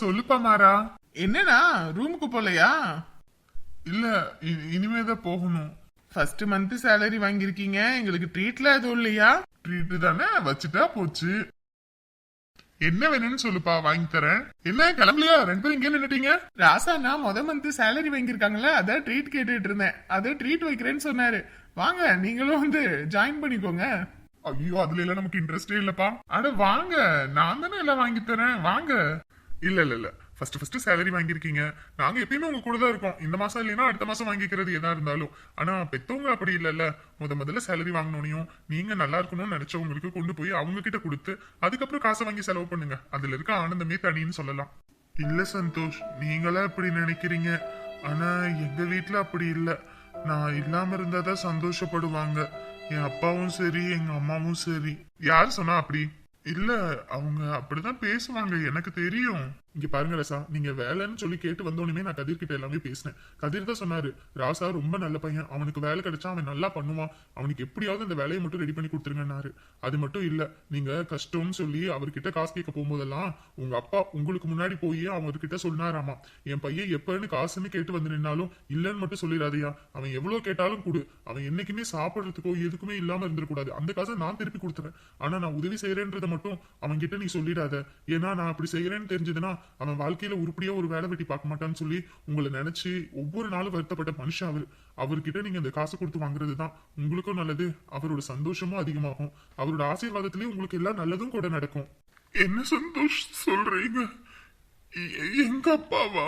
சொல்லுப்பா மாறா என்னண்ணா? ரூமுக்கு போலையா? இல்ல இ- இனிமேதான் போகணும். ஃபர்ஸ்ட் மந்த் சேலரி வாங்கியிருக்கீங்க. எங்களுக்கு ட்ரீட்ல எதுவும் இல்லையா? ட்ரீட் தானே? வச்சுட்டா போச்சு. என்ன வேணும்னு சொல்லுப்பா வாங்கி தரேன். என்ன கிளம்பலையா? ரெண்டு பேரும் இங்கே நின்னுட்டீங்க? ராசாண்ணா முத மந்த் சேலரி வாங்கியிருக்காங்களே? அதான் ட்ரீட் கேட்டுட்டு இருந்தேன். அதான் ட்ரீட் வைக்கிறேன்னு சொன்னாரு. வாங்க நீங்களும் வந்து ஜாயின் பண்ணிக்கோங்க. ஐயோ அதுல எல்லாம் நமக்கு இன்ட்ரெஸ்டே இல்லப்பா. அட வாங்க. நான் தானே எல்லாம் வாங்கி தரேன். வாங்க. இல்ல இல்ல. இல்ல ஃபர்ஸ்ட் ஃபர்ஸ்ட் சேலரி வாங்கியிருக்கீங்க. நாங்க எப்பயுமே உங்க கூட தான் இருக்கோம். இந்த மாசம் இல்லைன்னா அடுத்த மாசம் வாங்கிக்கிறது எதா இருந்தாலும். ஆனா பெத்தவங்க அப்படி இல்லல்ல. முத முதல்ல சேலரி வாங்கினோனையும் நீங்க நல்லா இருக்கணும்னு நினைச்சவங்களுக்கு கொண்டு போய் அவங்க கிட்ட கொடுத்து அதுக்கப்புறம் காசை வாங்கி செலவு பண்ணுங்க. அதுல இருக்க ஆனந்தமே தனின்னு சொல்லலாம். இல்ல சந்தோஷ் நீங்களா இப்படி நினைக்கிறீங்க. ஆனா எங்க வீட்டுல அப்படி இல்ல. நான் இல்லாம இருந்தாதான் சந்தோஷப்படுவாங்க. என் அப்பாவும் சரி எங்க அம்மாவும் சரி. யார் சொன்னா அப்படி? இல்ல அவங்க அப்படிதான் பேசுவாங்க எனக்கு தெரியும். இங்க பாருங்க ரசா நீங்க வேலைன்னு சொல்லி கேட்டு வந்தோடனே நான் கதிர் கிட்ட எல்லாமே பேசினேன். கதிர் தான் சொன்னாரு ராசா ரொம்ப நல்ல பையன் அவனுக்கு வேலை கிடைச்சா அவன் நல்லா பண்ணுவான் அவனுக்கு எப்படியாவது அந்த வேலையை மட்டும் ரெடி பண்ணி கொடுத்துருங்கன்னாரு. அது மட்டும் இல்ல நீங்க கஷ்டம்னு சொல்லி அவர்கிட்ட காசு கேட்க போகும்போதெல்லாம் உங்க அப்பா உங்களுக்கு முன்னாடி போய் அவர்கிட்ட சொன்னாராமா என் பையன் எப்பன்னு காசுன்னு கேட்டு வந்து நின்னாலும் இல்லைன்னு மட்டும் சொல்லிடாதயா அவன் எவ்வளவு கேட்டாலும் கொடு அவன் என்னைக்குமே சாப்பிட்றதுக்கோ எதுக்குமே இல்லாம இருந்துடக்கூடாது அந்த காசை நான் திருப்பி கொடுத்துறேன். ஆனா நான் உதவி செய்யறேன்றதை மட்டும் அவன் கிட்ட நீ சொல்லிடாத. ஏன்னா நான் அப்படி செய்யறேன்னு தெரிஞ்சதுன்னா அவன் வாழ்க்கையில உருப்படியா ஒரு வேலை வெட்டி பார்க்க மாட்டான்னு சொல்லி உங்களை நினைச்சு ஒவ்வொரு நாளும் வருத்தப்பட்ட மனுஷன் அவரு. அவர்கிட்ட நீங்க இந்த காசு கொடுத்து வாங்குறது தான் உங்களுக்கும் நல்லது அவரோட சந்தோஷமும் அதிகமாகும். அவரோட ஆசீர்வாதத்திலேயே உங்களுக்கு எல்லாம் நல்லதும் கூட நடக்கும். என்ன சந்தோஷ் சொல்றீங்க? எங்க அப்பாவா?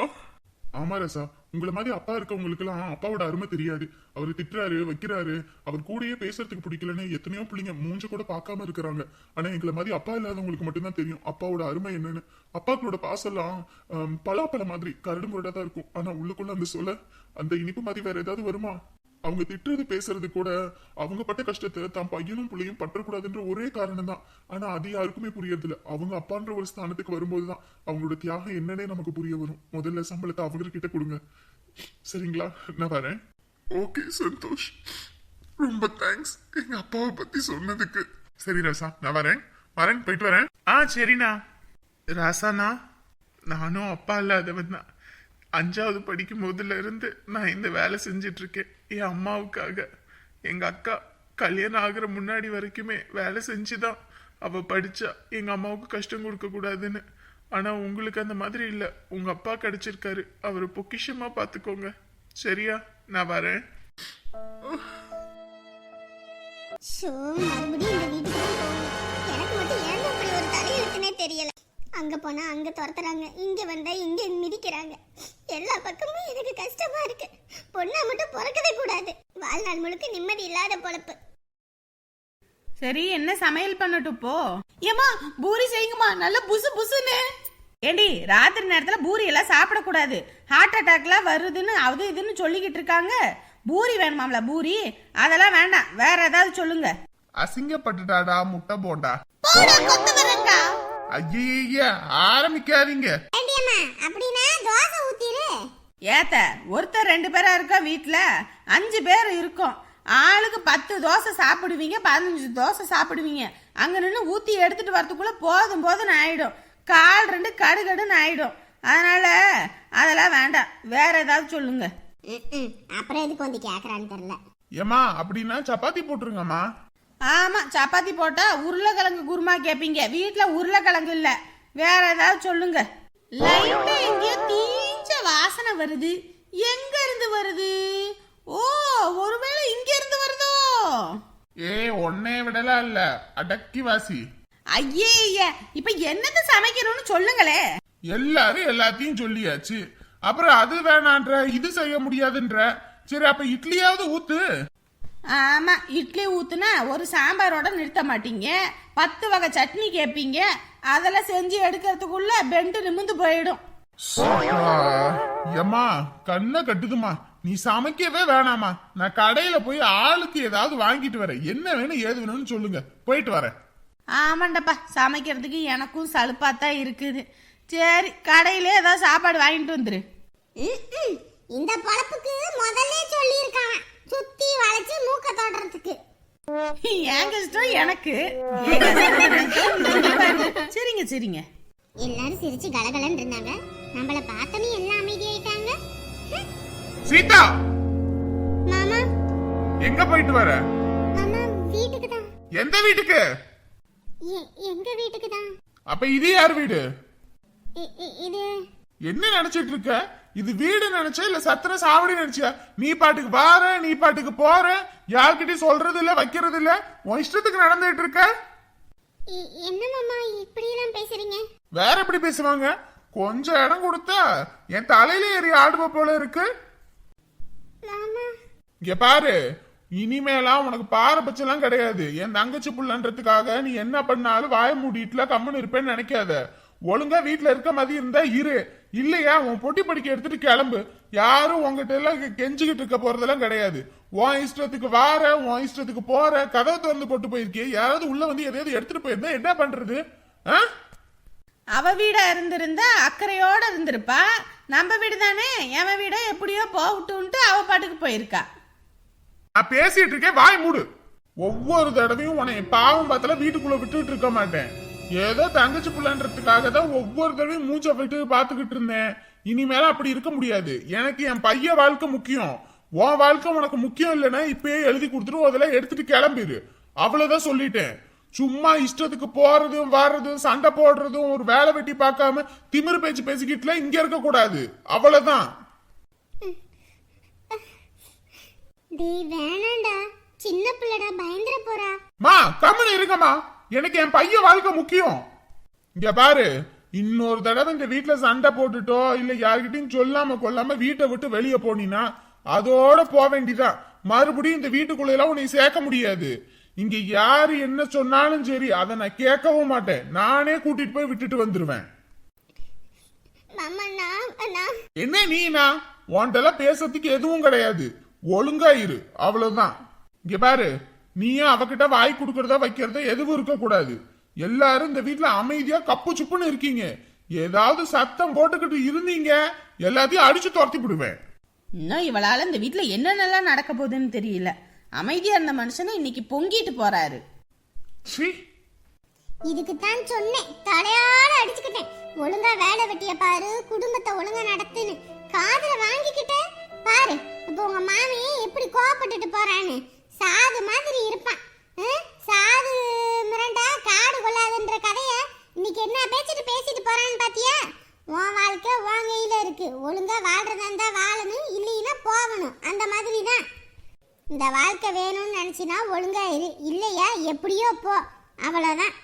ஆமா ரசா உங்களை மாதிரி அப்பா இருக்கவங்களுக்கு எல்லாம் அப்பாவோட அருமை தெரியாது. அவர் திட்டுறாரு வைக்கிறாரு. அவர் கூடயே பேசுறதுக்கு பிடிக்கலன்னு எத்தனையோ பிள்ளைங்க மூஞ்ச கூட பார்க்காம இருக்கிறாங்க. ஆனா எங்களை மாதிரி அப்பா இல்லாதவங்களுக்கு மட்டும்தான் தெரியும் அப்பாவோட அருமை என்னன்னு. அப்பாக்களோட பாசெல்லாம் ஆம், பலாப்பழம் மாதிரி கரடு முரடா தான் இருக்கும். ஆனா உள்ளுக்குள்ள அந்த சொல்ல அந்த இனிப்பு மாதிரி வேற ஏதாவது வருமா? அவங்க திட்டுறது பேசுறது கூட அவங்க பட்ட கஷ்டத்தை தான் பையனும் பிள்ளையும் பற்றக்கூடாதுன்ற ஒரே காரணம் தான் ஆனா அது யாருக்குமே புரியறதில்ல. அவங்க அப்பான்ற ஒரு ஸ்தானத்துக்கு வரும்போது தான் அவங்களோட தியாகம் என்னன்னே நமக்கு புரிய வரும். முதல்ல சம்பளத்தை அவங்ககிட்ட கொடுங்க. சரிங்களா? நான் வரேன். ஓகே சந்தோஷ். ரொம்ப தேங்க்ஸ் எங்க அப்பாவை பத்தி சொன்னதுக்கு. சரி ரசா நான் வரேன். வரேன் போயிட்டு வரேன். ஆ சரிண்ணா. ராசாண்ணா நானும் அப்பா இல்லாதவன் தான். அஞ்சாவது படிக்கும் போதுல இருந்து நான் இந்த வேலை செஞ்சிட்டு இருக்கேன் என் அம்மாவுக்காக. எங்க அக்கா கல்யாணம் ஆகுற முன்னாடி வரைக்குமே வேலை செஞ்சுதான். அவ படிச்சா எங்க அம்மாவுக்கு கஷ்டம் கொடுக்க கூடாதுன்னு ஆனா உங்களுக்கு அந்த மாதிரி இல்ல. உங்க அப்பா கிடைச்சிருக்காரு. அவரு பொக்கிஷமா பாத்துக்கோங்க. சரியா? நான் வரேன். ஷோ மறுபடியும் இந்த வீட்டுக்கு எனக்கு மட்டும் ஏன் ஒரு தலையெழுத்துனே தெரியல? அங்க போனா அங்க துரத்துறாங்க. இங்க வந்தா இங்க மிதிக்கிறாங்க. எல்லா பக்கமும் எனக்கு கஷ்டமா இருக்கு. பொண்ணா மட்டும் பிறக்கவே கூடாது. வாழ்நாள் முழுக்க நிம்மதி இல்லாத பொழப்பு. சரி என்ன சமையல் பண்ணட்டும் போ ஏமா பூரி செய்யுங்கம்மா. நல்ல புசு புசுன்னு. ஏண்டி ராத்திரி நேரத்துல பூரி எல்லாம் சாப்பிடக்கூடாது. ஹார்ட் அட்டாக்லாம் வருதுன்னு அது இதுன்னு சொல்லிக்கிட்டு இருக்காங்க. பூரி வேணுமாம்ல பூரி? அதெல்லாம் வேண்டாம். வேற ஏதாவது சொல்லுங்க. அசிங்கப்பட்டுட்டாடா முட்டை போண்டா. போடா, கொத்து வரேன்டா. ஐய ஆரம்பிக்காதீங்க. அப்படின்னா தோசை ஊத்திரு. ஏத்த ஒருத்தர் ரெண்டு பேரா இருக்கா வீட்ல? அஞ்சு பேர் இருக்கோம். ஆளுக்கு பத்து தோசை சாப்பிடுவீங்க பதினஞ்சு தோசை சாப்பிடுவீங்க. அங்க நின்று ஊத்தி எடுத்துட்டு வரதுக்குள்ள போதும் போதும்னு ஆயிடும். கால் ரெண்டு கடுகடுன்னு ஆயிடும். அதனால அதெல்லாம் வேண்டாம். வேற ஏதாவது சொல்லுங்க. அப்புறம் எதுக்கு வந்து கேக்குறான்னு தெரியல. ஏமா அப்படின்னா சப்பாத்தி போட்டுருங்கம்மா. ஆமா சப்பாத்தி போட்டா உருளைக்கிழங்கு குருமா கேப்பீங்க. வீட்ல உருளைக்கிழங்கு இல்ல. வேற ஏதாவது சொல்லுங்க. லைட்டா எங்கேயோ தீஞ்ச வாசனை வருது. எங்க இருந்து வருது? ஓ ஒருவேளை இங்க இருந்து வருதோ? ஏ ஒன்னே விடலாம் இல்ல அடக்கி வாசி ஐயா இப்ப என்னது சமைக்கணும்னு சொல்லுங்களே. எல்லாரும் எல்லாத்தையும் சொல்லியாச்சு. அப்புறம் அது வேணான்ற இது செய்ய முடியாதுன்ற. சரி அப்ப இட்லியாவது ஊத்து. ஆமா இட்லி ஊத்துனா ஒரு சாம்பாரோட நிறுத்த மாட்டீங்க. பத்து வகை சட்னி கேட்பீங்க அதெல்லாம் செஞ்சு எடுக்கிறதுக்குள்ள பெண்டு நிமிந்து போயிடும். ஏம்மா கண்ணை கட்டுதுமா நீ சமைக்கவே வேணாமா நான் கடையில போய் ஆளுக்கு ஏதாவது வாங்கிட்டு வரேன். என்ன வேணும் ஏது வேணும்னு சொல்லுங்க. போயிட்டு வரேன். ஆமாண்டப்பா சமைக்கிறதுக்கு எனக்கும் சலுப்பாக தான் இருக்குது. சரி கடையிலே ஏதாவது சாப்பாடு வாங்கிட்டு வந்துரு. இந்த பொழப்புக்கு முதல்ல சொல்லியிருக்கான் சுத்தி வளைச்சு மூக்க தொடுறதுக்கு. என் கஷ்டம் எனக்கு. சரிங்க சரிங்க. எல்லாரும் சிரிச்சு கலகலன்னு இருந்தாங்க. நம்மள பார்த்தோன்னே எல்லாம் அமைதியாயிட்டாங்க. சீதா! மாமா. எங்க போயிட்டு வர? மாமா வீட்டுக்கு தான். எந்த வீட்டுக்கு? எங்க வீட்டுக்கு தான். அப்ப இது யார் வீடு? இது என்ன நினைச்சிட்டு இருக்க? இது வீடு நினைச்சா இல்ல சத்திர சாவடி நினைச்சியா? நீ பாட்டுக்கு வார நீ பாட்டுக்கு போற. யார்கிட்டயும் சொல்றது இல்ல வைக்கிறது இல்ல. உன் இஷ்டத்துக்கு நடந்துட்டு இருக்க. என்ன மாமா இப்படியெல்லாம் பேசுறீங்க? வேற எப்படி பேசுவாங்க? கொஞ்சம் இடம் கொடுத்தா என் தலையில ஏறி ஆடுவ போல இருக்கு. இங்க பாரு இனிமேலாம் உனக்கு பாரபட்சம்லாம் கிடையாது. என் தங்கச்சி புள்ளன்றதுக்காக நீ என்ன பண்ணாலும் வாய மூடிட்டுல கம்முன்னு இருப்பேன்னு நினைக்காத. ஒழுங்கா வீட்ல இருக்க மாதிரி இருந்தா இரு. இல்லையா உன் பொட்டி படிக்க எடுத்துட்டு கிளம்பு. யாரும் உங்ககிட்ட எல்லாம் கெஞ்சிக்கிட்டு இருக்க போறதெல்லாம் கிடையாது. உன் இஷ்டத்துக்கு வார உன் இஷ்டத்துக்கு போற கதவை திறந்து போட்டு போயிருக்கிய. யாராவது உள்ள வந்து எதையாவது எடுத்துட்டு போயிருந்தா என்ன பண்றது? ஆ? அவ வீடா இருந்திருந்தா அக்கறையோட இருந்திருப்பா. நம்ம வீடு தானே. எவன் வீடோ எப்படியோ போகட்டும்ட்டு அவ பாட்டுக்கு போயிருக்கா. நான் பேசிட்டு இருக்கேன். வாய் மூடு. ஒவ்வொரு தடவையும் உன்னை பாவம் பார்த்தால வீட்டுக்குள்ள விட்டுட்டு இருக்க மாட்டேன். ஏதோ தங்கச்சி புள்ளன்றதுக்காக தான் ஒவ்வொரு தடவையும் மூச்சை விட்டு பார்த்துக்கிட்டு இருந்தேன். இனிமேல அப்படி இருக்க முடியாது. எனக்கு என் பையன் வாழ்க்கை முக்கியம். உன் வாழ்க்கை உனக்கு முக்கியம் இல்லைன்னா இப்பயே எழுதி கொடுத்துட்டு அதெல்லாம் எடுத்துட்டு கிளம்பிடு அவ்வளவுதான் சொல்லிட்டேன். சும்மா இஷ்டத்துக்கு போறதும் வர்றதும் சண்டை போடுறதும் ஒரு வேலை வெட்டி பார்க்காம திமிரு பேச்சு பேசிக்கிட்டுல இங்க இருக்க கூடாது அவ்வளவுதான். டேய் வேணாண்டா சின்ன பிள்ளைடா பயந்துட போறா. மா கம்முனு இருங்கம்மா. எனக்கு என் பையன் வாழ்க்கை முக்கியம். இங்க பாரு இன்னொரு தடவை இந்த வீட்ல சண்டை போட்டுட்டோ இல்ல யார்கிட்டயும் சொல்லாம கொள்ளாம வீட்டை விட்டு வெளியே போனீனா அதோட போக வேண்டிதான் மறுபடியும் இந்த வீட்டுக்குள்ள எல்லாம் உன்னை சேர்க்க முடியாது. இங்க யாரு என்ன சொன்னாலும் சரி அதை நான் கேட்கவும் மாட்டேன். நானே கூட்டிட்டு போய் விட்டுட்டு வந்துருவேன். என்ன நீனா? உன்கிட்ட பேசுறதுக்கு எதுவும் கிடையாது. ஒழுங்கா இரு. அவ்வளவுதான். இங்க பாரு நீயும் அவகிட்ட வாய் கொடுக்கறதா வைக்கிறதா எதுவும் இருக்க கூடாது எல்லாரும் இந்த வீட்ல அமைதியா கப்பு சுப்புன்னு இருக்கீங்க. ஏதாவது சத்தம் போட்டுக்கிட்டு இருந்தீங்க எல்லாத்தையும் அடிச்சு துரத்தி விடுவேன். இன்னும் இவளால இந்த வீட்டுல என்னென்னலாம் நடக்க போகுதுன்னு தெரியல. அமைதியா இருந்த மனுஷனை இன்னைக்கு பொங்கிட்டு போறாரு. சீ. இதுக்கு தான் சொன்னேன். தலையால அடிச்சுக்கிட்டேன். ஒழுங்கா வேலை வெட்டிய பாரு குடும்பத்தை ஒழுங்கா நடத்துன்னு. காதுல வாங்கிக்கிட்ட பாரு இப்போ உங்க மாமி எப்படி கோவப்பட்டுட்டு போறான்னு சாது மாதிரி இருப்பான் ஆ? சாது மிரண்டா காடு கொள்ளாதுன்ற கதைய இன்னைக்கு என்ன பேசிட்டு பேசிட்டு போறான்னு பாத்தியா உன் வாழ்க்கை உன் கையில இருக்கு ஒழுங்கா வாழ்றதா இருந்தா வாழணும் இல்லைன்னா போகணும் அந்த மாதிரி தான் இந்த வாழ்க்கை வேணும்னு நினைச்சினா ஒழுங்கா இரு இல்லையா எப்படியோ போ. அவ்வளோதான்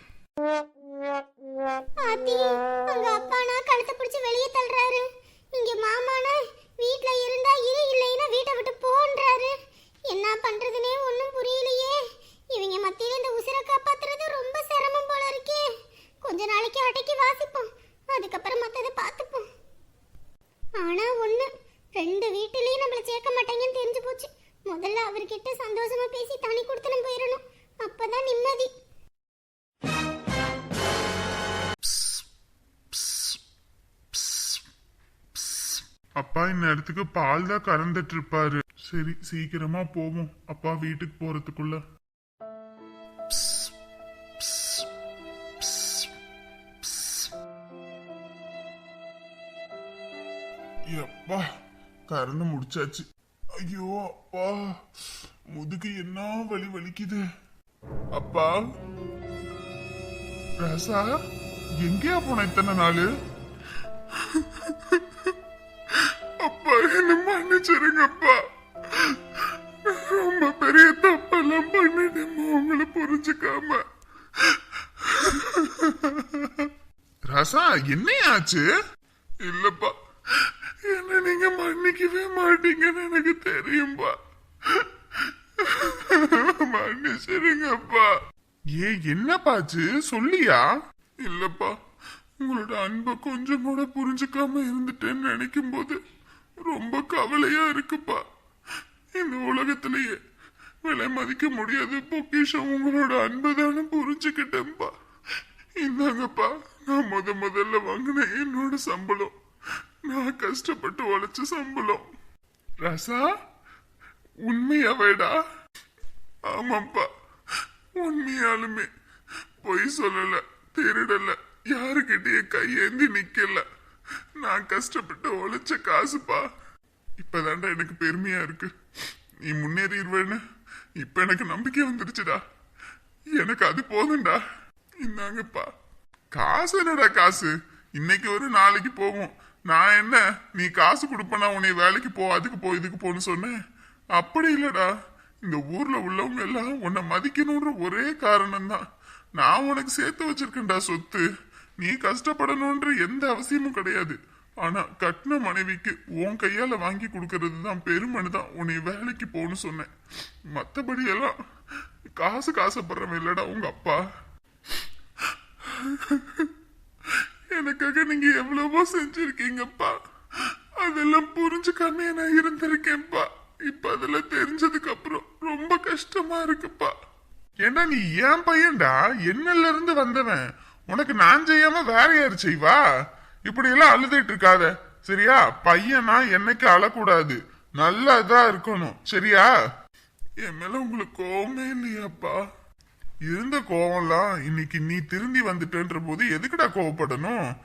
அப்பா இந்நேரத்துக்கு பால் தான் கறந்துட்டு இருப்பாரு. சரி சீக்கிரமா போவோம். அப்பா வீட்டுக்கு போறதுக்குள்ள. எப்பா கறந்து முடிச்சாச்சு. ஐயோ அப்பா முதுகு என்ன வலி வலிக்குது. அப்பா ராசா எங்கேயா போன இத்தனை நாளு? என்ன மன்னிச்சிருங்கப்பா. ரொம்ப பெரிய தப்பெல்லாம் பண்ணிட்டேன் உங்களை புரிஞ்சுக்காம. ரசா என்னையாச்சு? இல்லப்பா என்ன நீங்க மன்னிக்கவே மாட்டீங்கன்னு எனக்கு தெரியும்பா. மன்னிச்சிருங்கப்பா. ஏன் என்னப்பாச்சு? சொல்லியா? இல்லப்பா உங்களோட அன்பை கொஞ்சம் கூட புரிஞ்சுக்காம இருந்துட்டேன்னு நினைக்கும் போது ரொம்ப கவலையா இருக்குப்பா. இந்த உலகத்திலேயே விலை மதிக்க முடியாத பொக்கிஷம் உங்களோட அன்பை தானே புரிஞ்சுக்கிட்டேன்ப்பா இந்தாங்கப்பா நான் முத முதல்ல வாங்கின என்னோட சம்பளம். நான் கஷ்டப்பட்டு உழைச்ச சம்பளம். ரசா உண்மையாவேடா? ஆமாப்பா உண்மையாலுமே. பொய் சொல்லல திருடல யாருக்கிட்டே கையேந்தி நிக்கல. நான் கஷ்டப்பட்டு உழைச்ச காசுப்பா. இப்பதான்டா எனக்கு பெருமையா இருக்கு. நீ முன்னேறிடுவேன்னு இப்ப எனக்கு நம்பிக்கை வந்துருச்சுடா. எனக்கு அது போதும்டா. இந்தாங்கப்பா. காசு என்னடா காசு? இன்னைக்கு ஒரு நாளைக்கு போகும். நான் என்ன நீ காசு கொடுப்பனா உன்னை வேலைக்கு போ அதுக்கு போ இதுக்கு போன்னு சொன்னேன் அப்படி இல்லடா. இந்த ஊர்ல உள்ளவங்க எல்லாம் உன்னை மதிக்கணுன்ற ஒரே காரணம் தான் நான் உனக்கு சேர்த்து வச்சிருக்கேன்டா சொத்து. நீ கஷ்டப்படணுன்ற எந்த அவசியமும் கிடையாது. ஆனா கட்டின மனைவிக்கு உன் கையால வாங்கி கொடுக்கறது தான் பெருமனு தான் உன்னை வேலைக்கு போகணும் சொன்னேன். மற்றபடியெல்லாம் எல்லாம் காசு காசுப்படுறவன் இல்லடா உங்க அப்பா. எனக்காக நீங்க எவ்வளவோ செஞ்சிருக்கீங்கப்பா. அதெல்லாம் புரிஞ்சுக்காம நான் இருந்திருக்கேன்ப்பா. இப்ப அதெல்லாம் தெரிஞ்சதுக்கு அப்புறம் ரொம்ப கஷ்டமா இருக்குப்பா. ஏன்னா நீ ஏன் பையன்டா. என்னல இருந்து வந்தவன். உனக்கு நான் செய்யாம வேற யார் செய்வா? இப்படி எல்லாம் அழுதுட்டு இருக்காத. சரியா? பையனா என்னைக்கு அழக்கூடாது. நல்லா இதா இருக்கணும். சரியா? என் மேல உங்களுக்கு கோவமே இல்லையாப்பா? இருந்த கோவம்லாம் இன்னைக்கு நீ திருந்தி வந்துட்டன்ற போது எதுக்குடா கோவப்படணும்?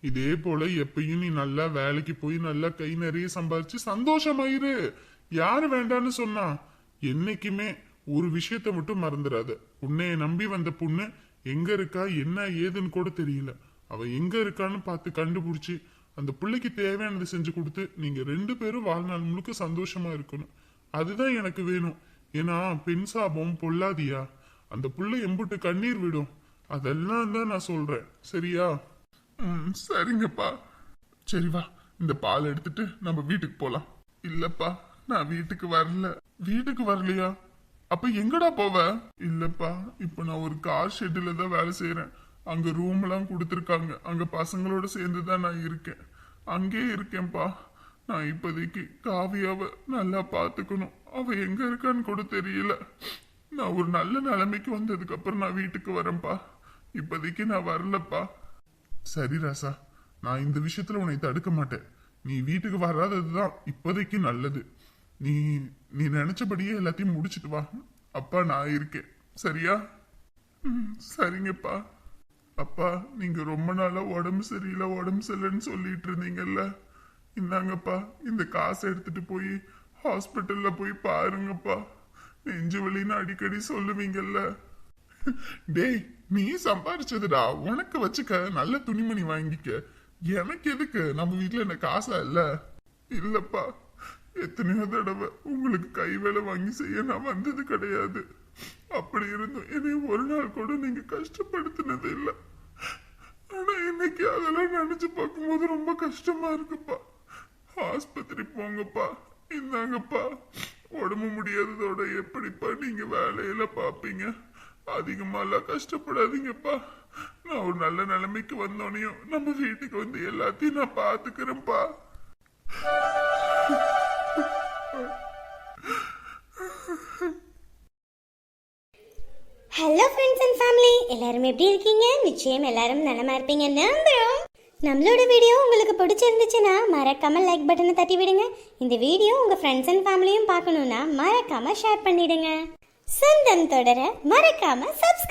இதே போல எப்பயும் நீ நல்லா வேலைக்கு போய் நல்லா கை நிறைய சம்பாரிச்சு சந்தோஷமாயிரு. யாரு வேண்டான்னு சொன்னா? என்னைக்குமே ஒரு விஷயத்த மட்டும் மறந்துடாத உன்னைய நம்பி வந்த பொண்ணு எங்க இருக்கா என்ன ஏதுன்னு கூட தெரியல. அவ எங்க இருக்கான்னு பார்த்து கண்டுபிடிச்சு அந்த பிள்ளைக்கு தேவையானதை செஞ்சு கொடுத்து நீங்க ரெண்டு பேரும் வாழ்நாள் முழுக்க சந்தோஷமா இருக்கணும். அதுதான் எனக்கு வேணும். ஏன்னா பெண் சாபம் பொல்லாதியா? அந்த புள்ள எம்புட்டு கண்ணீர் விடும். அதெல்லாம் தான் நான் சொல்றேன். சரியா? ம் சரிங்கப்பா. சரி வா இந்த பால் எடுத்துட்டு நம்ம வீட்டுக்கு போலாம். இல்லப்பா நான் வீட்டுக்கு வரல. வீட்டுக்கு வரலையா? அப்ப எங்கடா போவ? இல்லப்பா இப்போ நான் ஒரு கார் ஷெட்டில் தான் வேலை செய்யறேன் அங்க ரூம் எல்லாம் கொடுத்துருக்காங்க. அங்க பசங்களோட சேர்ந்து தான் நான் இருக்கேன். அங்கேயே இருக்கேன்ப்பா. நான் இப்போதைக்கு காவியாவை நல்லா பார்த்துக்கணும். அவ எங்க இருக்கான்னு கூட தெரியல. நான் ஒரு நல்ல நிலைமைக்கு வந்ததுக்கு அப்புறம் நான் வீட்டுக்கு வரேன்ப்பா. இப்போதைக்கு நான் வரலப்பா. சரி ராசா. நான் இந்த விஷயத்துல உன்னை தடுக்க மாட்டேன். நீ வீட்டுக்கு வராதது தான் இப்போதைக்கு நல்லது. நீ நீ நினைச்சபடியே எல்லாத்தையும் முடிச்சிட்டு வா. அப்பா நான் இருக்கேன். சரியா? ம், சரிங்கப்பா. அப்பா நீங்க ரொம்ப நாளா உடம்பு சரியில்லை உடம்பு சரியில்லைன்னு சொல்லிட்டு இருந்தீங்கல்ல. இந்தாங்கப்பா இந்த காசை எடுத்துட்டு போய் ஹாஸ்பிட்டல்ல போய் பாருங்கப்பா. நெஞ்சு வலின்னு அடிக்கடி சொல்லுவீங்கல்ல. டேய் நீ சம்பாரிச்சதுடா. உனக்கு வச்சுக்க நல்ல துணிமணி வாங்கிக்க. எனக்கு எதுக்கு? நம்ம வீட்டுல என்ன காசா இல்ல? இல்லப்பா. எத்தனையோ தடவை உங்களுக்கு கை வேலை வாங்கி செய்ய நான் வந்தது கிடையாது. அப்படி இருந்தும் என்னை ஒரு நாள் கூட நீங்க கஷ்டப்படுத்தினது இல்லை. ஆனா இன்னைக்கு அதெல்லாம் நினைச்சு பார்க்கும்போது ரொம்ப கஷ்டமா இருக்குப்பா. ஆஸ்பத்திரி போங்கப்பா இந்தாங்கப்பா. உடம்பு முடியாததோட எப்படிப்பா நீங்க வேலையில பாப்பீங்க? அதிகமாலாம் கஷ்டப்படாதீங்கப்பா. நான் ஒரு நல்ல நிலைமைக்கு வந்தோனையும் நம்ம வீட்டுக்கு வந்து எல்லாத்தையும் நான் பாத்துக்கிறேன்ப்பா. ஹலோ ஃப்ரெண்ட்ஸ் அண்ட் ஃபேமிலி எல்லாரும் எப்படி இருக்கீங்க? நிச்சயம் எல்லாரும் நலமா இருப்பீங்க நம்புறோம். நம்மளோட வீடியோ உங்களுக்கு பிடிச்சிருந்துச்சுன்னா மறக்காம லைக் பட்டனை தட்டி விடுங்க. இந்த வீடியோ உங்க ஃப்ரெண்ட்ஸ் அண்ட் ஃபேமிலியும் பார்க்கணும்னா மறக்காம ஷேர் பண்ணிடுங்க. சொந்தம் தொடர மறக்காம சப்ஸ்கிரைப்